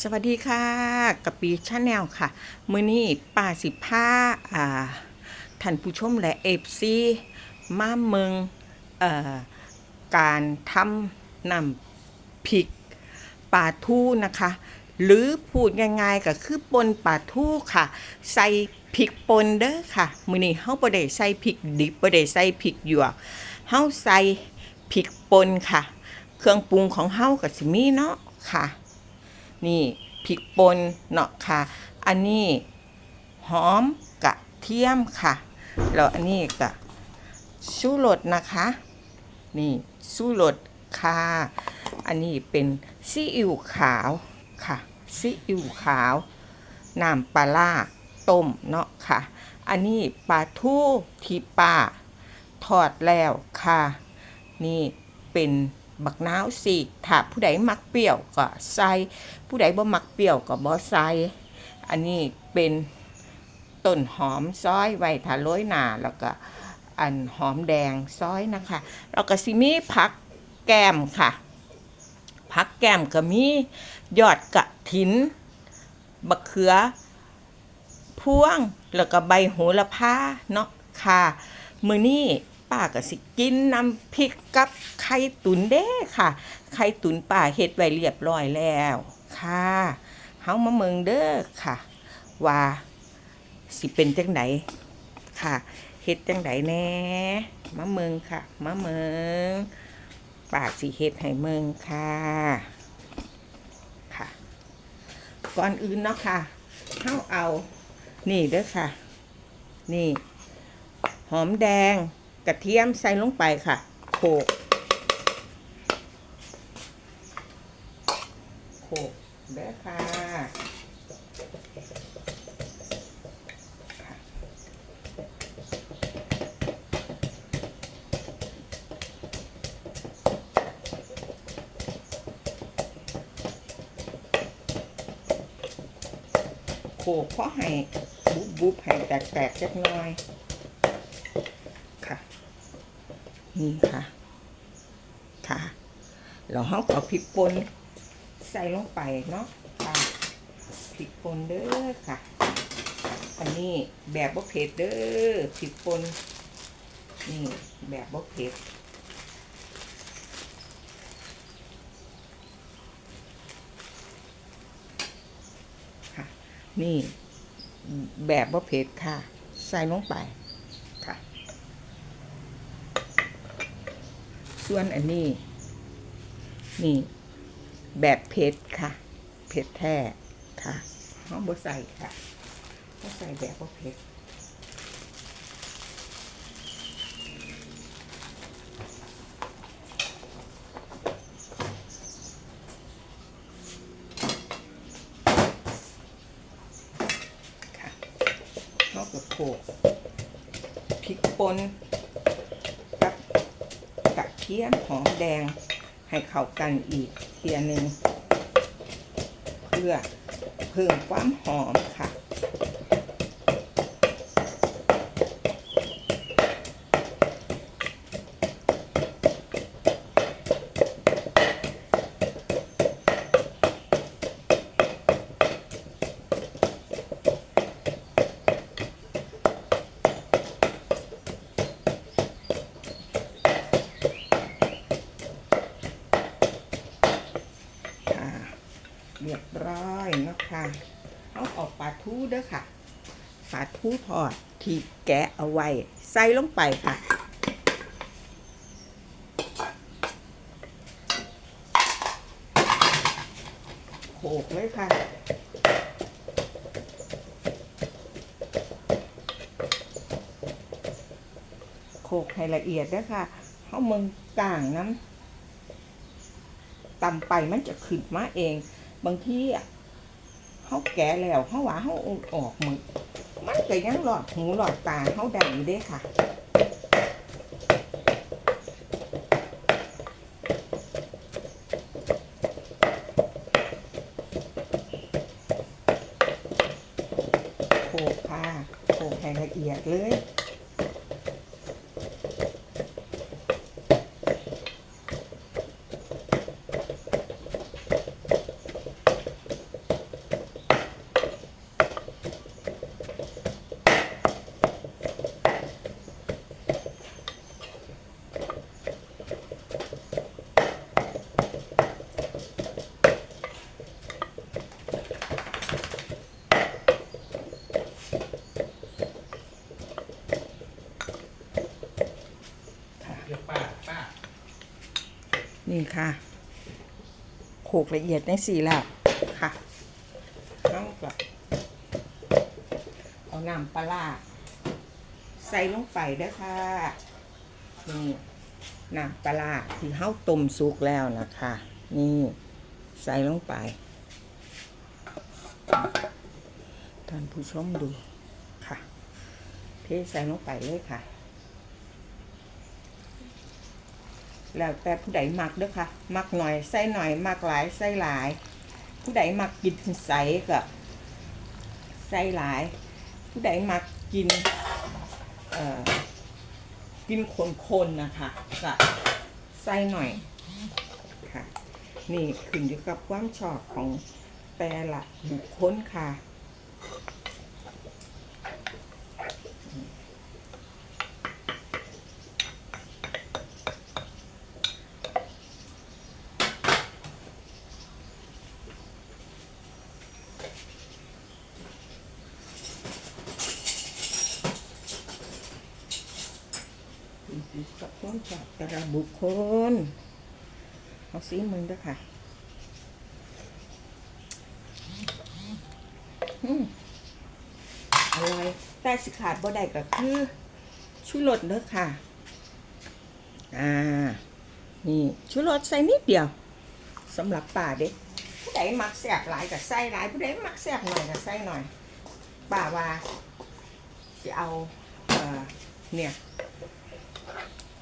สวัสดีค่ะกับปีชาแนลค่ะ มื้อนี้ป้าสิผ้าอ่าท่านผู้ชมและเอฟซีมาเมืองเอ่อการทำน้ำพริกปลาทูนะคะ หรือพูดง่ายๆก็คือปนปลาทูค่ะ ใส่พริกปนเด้อค่ะ มื้อนี้เฮาบ่ได้ใส่พริกดิบบ่ได้ใส่พริกหยวกเฮาใส่พริกปนค่ะ เครื่องปรุงของเฮาก็สิมีเนาะค่ะ นี่พริกป่นเนาะค่ะ อันนี้หอมกระเทียมค่ะ แล้วอันนี้ก็ชูรสนะคะ นี่ชูรสค่ะ อันนี้เป็นซีอิ๊วขาวค่ะซีอิ๊วขาวน้ำปลาร้าต้มเนาะค่ะ อันนี้ปลาทูที่ป้าทอดแล้วค่ะ นี่เป็น บักนาวสีกถ้าผู้ใดมักเปรี้ยวก็ใส่ ผู้ใดบ่มักเปรี้ยวก็บ่ใส่ อันนี้เป็นต้นหอมซอยไว้ทาโรยหน้าแล้วก็อันหอมแดงซอยนะคะแล้วก็สิมีผักแก้มค่ะผักแก้มก็มียอดกระถินบะเขือพวงแล้วก็ใบโหระพาเนาะค่ะ มือนี้ ป้าก็สิกินน้ำพริกกับไข่ตุ๋นเด้ค่ะ ไข่ตุ๋นป้าเฮ็ดไว้เรียบร้อยแล้วค่ะเฮามาเมืองเด้อค่ะ ว่าสิเป็นจังไดค่ะเฮ็ดจังไดแน่มาเมืองค่ะมาเมืองป้าสิเฮ็ดให้เมืองค่ะค่ะ ก่อนอื่นเนาะค่ะเฮาเอา นี่เด้อค่ะ นี่ หอมแดง กระเทียมใส่ลงไปค่ะโขลกโขลกเด้อค่ะโขลกเพราะให้บุบบุบให้แตกแตกๆจักน่อย ค่ะ นี่ค่ะ ค่ะเราเขาก็พริกป่นใส่ลงไปเนาะค่ะพริกป่นเด้อค่ะ อันนี้แบบบ่เผ็ดเด้อพริกป่นนี่แบบบ่เผ็ดค่ะนี่แบบบ่เผ็ดค่ะ ใส่ลงไปค่ะ ส่วนอันนี้ นี่ แบบเผ็ดค่ะเผ็ดแท้ค่ะห้องบ่ใส่ค่ะบใส่แบบบ่เผ็ดค่ะนอกจากโขกพริกป่น เทียมหอมแดงให้เข้ากันอีกเทียหนึ่งเพื่อเพิ่มความหอมค่ะเร้อยเนาะคะเอาออกปลาทูเด้อค่ะปลาทูทอดที่แกะเอาไว้ ใส่ลงไปค่ะ โขลกเลยค่ะโขลกให้ละเอียดเด้อค่ะเอามึงต่างน้ำตำไปมันจะขึ้นมาเอง บางทีอะเขาแก่แล้วเขาว่าเขาอาออกมือมันก็ยังหลอดหูหลอดตาเขาได้อยู่ด้ค่ะโขลกค่ะโขลกให้ละเอียดเลย นี่ค่ะโขกละเอียดในสี่แล้วค่ะน้องกับเอาน้ำปลาใส่ลงไปด้อค่ะ นี่น้ำปลาร้าที่เฮาต้มสุกแล้วนะคะ นี่ใส่ลงไป ท่านผู้ชมดูค่ะ เทใส่ลงไปเลยค่ะ แล้วแต่ผู้ใดมักเด้อค่ะ มักหน่อยใส่หน่อย มักหลายใส่หลาย ผู้ใดมักกินใส่ก็ใส่หลาย ผู้ใดมักกินเอ่อกินคนๆนะคะก็ใส่หน่อยค่ะ นี่ขึ้นอยู่กับความชอบของแต่ละบุคคลค่ะ ขึ้นอยู่ กับความชอบแต่ละบุคคลเอาสีมึงด้วยค่ะอร่อยแต่สิขาดบ่ได้ก็คือชูรสเด้อค่ะ อ่า นี่ชูรสใส่นิดเดียวสำหรับป่าเด็กผู้ใดมักแซ่บหลายก็ใส่หลายผู้ใดมักแซ่บหน่อยก็ใส่หน่อยป่าว่าจะเอา เอ่อ เนี่ย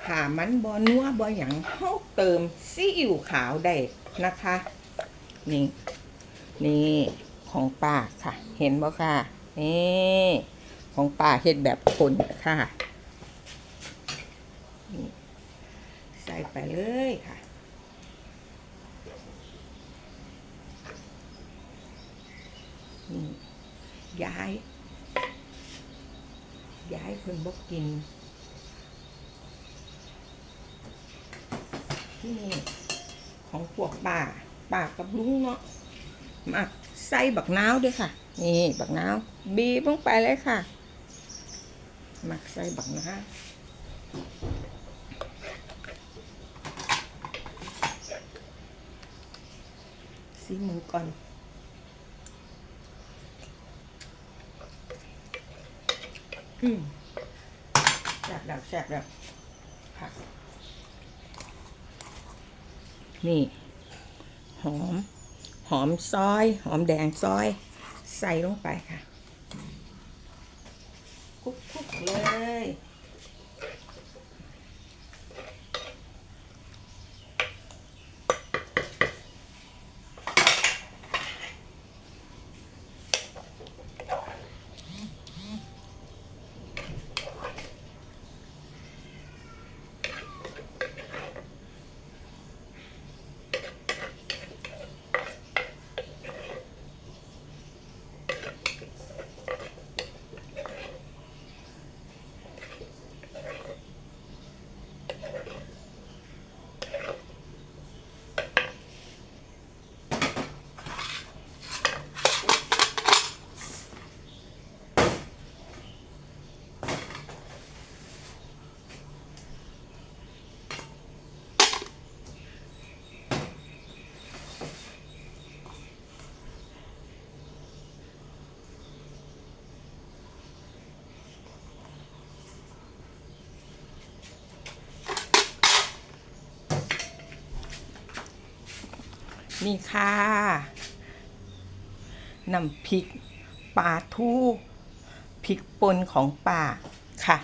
หามันบ่นัวบ่หยังเฮาเติมซีอิ๊วขาวได้นะคะ นี่นี่ของป้าค่ะ เห็นบ่ค่ะ นี่ของป้าเฮ็ดแบบคนค่ะนี่ใส่ไปเลยค่ะนี่ย้าย ย้ายเพิ่นบ่กิน นี่ของพวกป้าป้ากับลุงเนาะมาใส่บักนาวด้วยค่ะ นี่บักนาวบีบลงไปเลยค่ะหมักใส่บักนาวสีหมูก่อนอืมแซ่บแล้วแซ่บแล้วค่ะ นี่ หอม หอมซอย หอมแดงซอย ใส่ลงไปค่ะคลุกๆเลย นี่ค่ะน้ำพริกปลาทูพริกป่นของป่าค่ะ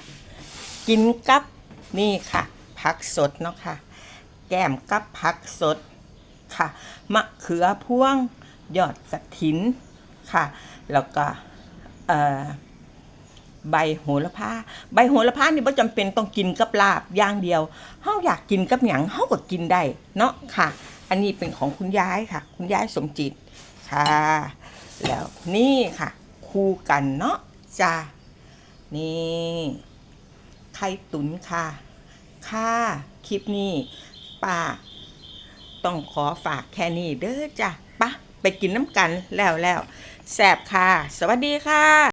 กินกับนี่ค่ะ ผักสดเนาะค่ะ แก้มกับผักสดค่ะ มะเขือพวงยอดกระถินค่ะ แล้วก็ใบโหระพา ใบโหระพานี่บ่จำเป็นต้องกินกับลาบอย่างเดียวเฮาอยากกินกับหยังเฮาก็กินได้เนาะค่ะ อันนี้เป็นของคุณยายค่ะ คุณยายสมจิตค่ะ แล้วนี่ค่ะ คู่กันเนาะจ้านี่ไข่ตุ๋นค่ะ ค่ะคลิปนี้ป้าต้องขอฝากแค่นี้เด้อจ้ะปะไปกินน้ำกันแล้วแล้วแสบค่ะ สวัสดีค่ะ